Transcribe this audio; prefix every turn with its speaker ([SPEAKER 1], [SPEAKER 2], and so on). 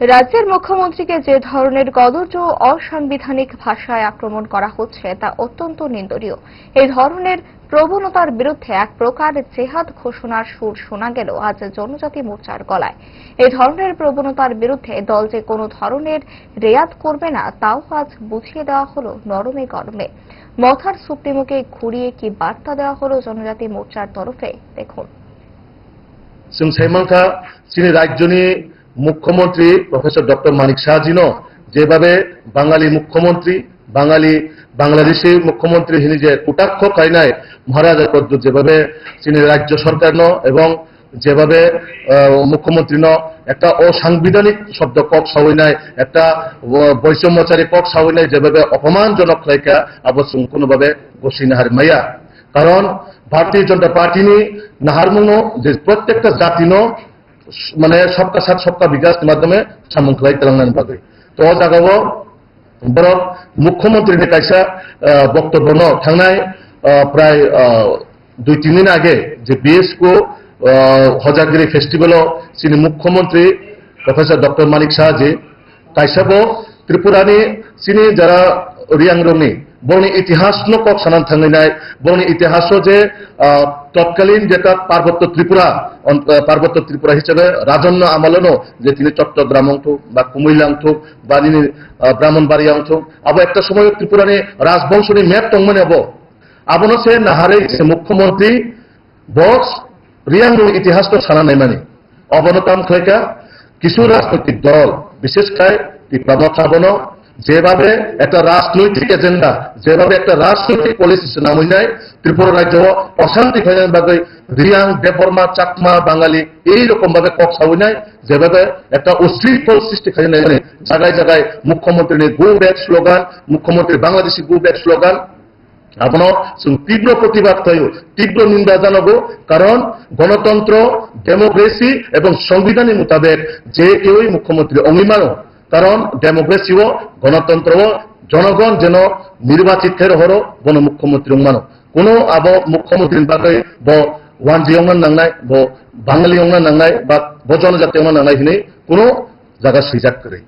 [SPEAKER 1] রাজ্যের মুখ্যমন্ত্রীকে যে ধরনের কদর্য অসাংবিধানিক ভাষায় আক্রমণ করা হচ্ছে তা অত্যন্ত নিন্দনীয়। এই ধরনের প্রবণতার বিরুদ্ধে এক প্রকার জেহাদ ঘোষণার সুর শোনা গেল আজ জনজাতি মোর্চার গলায়। এই ধরনের প্রবণতার বিরুদ্ধে দল যে কোনো ধরনের রেয়াত করবে না, তাও আজ বুঝিয়ে দেওয়া হলো নরমে গরমে। মথার সুপ্রিমোকে ঘুরিয়ে কি বার্তা দেওয়া হলো জনজাতি মোর্চার তরফে? দেখুন।
[SPEAKER 2] সাইমাংখা চিনি রাজ্যনি মুখ্যমন্ত্রী প্রফেসর ডক্টর মানিক শাহজিনো যেভাবে বাঙালি মুখ্যমন্ত্রী, বাঙালি বাংলাদেশি মুখ্যমন্ত্রী হিনি যে কুটাক্ষ কাইনায় মহারাজা পদ্ধ যেভাবে চিনি রাজ্য সরকার ন এবং যেভাবে মুখ্যমন্ত্রী ন একটা অসাংবিধানিক শব্দ কক সাউইনায় একটা বৈষম্যচারী কক সাউইনায় যেভাবে অপমানজনক লাইকা আবশ্যক কোনোভাবে গসিনা হার মাইয়া। কারণ, ভারতীয় জনতা পার্টিনি, নাহারমুনো যে প্রত্যেকটা জাতিনো মানে সবকা সাত সবকা বিকাশ মাধ্যমে সামুখলাই তেলেঙ্গানা পাবে। তো জাগাব, বরং মুখ্যমন্ত্রী কাইসা বক্তব্য ন। থানায় প্রায় দুই, তিন দিন আগে যে বিএসকো হজাগিরি ফেস্টিভেল যিনি মুখ্যমন্ত্রী, প্রফেসর ডক্টর মানিক শাহজি, কাইসাবো, ত্রিপুরানি চিনি যারা রিয়াং রঙি বরং ইতিহাস কক সানান থাঙ্গিনাই বর্ণ ইতিহাস যে তৎকালীন যেটা পার্বত্য ত্রিপুরা পার্বত্য ত্রিপুরা হিসেবে রাজন্য আমলনো যে তিনি চট্টগ্রাম অংশ বা কুমিল্লা অংশ বা তিনি ব্রাহ্মণবাড়িয়া অংশ আবো একটা সময় ত্রিপুরানি রাজবংশনি মেপ টংমানে আবো আবনো সে নাহারে সে মুখ্যমন্ত্রী বক্স রিয়াংরং ইতিহাস তো সানা নাই মানে অবনতম খৈকা, কিছু রাজনৈতিক দল, বিশেষ করে টিপ্রামত সাবনো যেভাবে একটা রাজনৈতিক এজেন্ডা যেভাবে একটা রাজনৈতিক পলিসি নাম নাই, ত্রিপুরা রাজ্য অশান্তি হয়ে বাকে রিয়াং দেবর্মা চাকমা, বাঙালি এইরকম ভাবে কক সাউনায় যেভাবে একটা অশৃঙ্খল সৃষ্টি খাই এখানে, জায়গায় জায়গায় মুখ্যমন্ত্রী গো ব্যাগ স্লোগান, মুখ্যমন্ত্রী বাংলাদেশি গো ব্যাগ স্লোগান। আপনার তীব্র প্রতিবাদ থাকবে তীব্র নিন্দা জানাব, কারণ গণতন্ত্র, ডেমোক্রেসি এবং সংবিধানের মোতাবেক যে কেউই মুখ্যমন্ত্রী অমিমানো কারণ ডেমোক্রেসিও ও জনগণ যেন নির্বাচিত হর গণ মুখ্যমন্ত্রী মানো কোনো আব মুখ্যমন্ত্রীর বাকে ব বাঙালি অঙ্গন নাংনাই বা ব জনজাতি অঙ্গন নাংনাই হিনে কোনো জায়গা সৃজাক করে।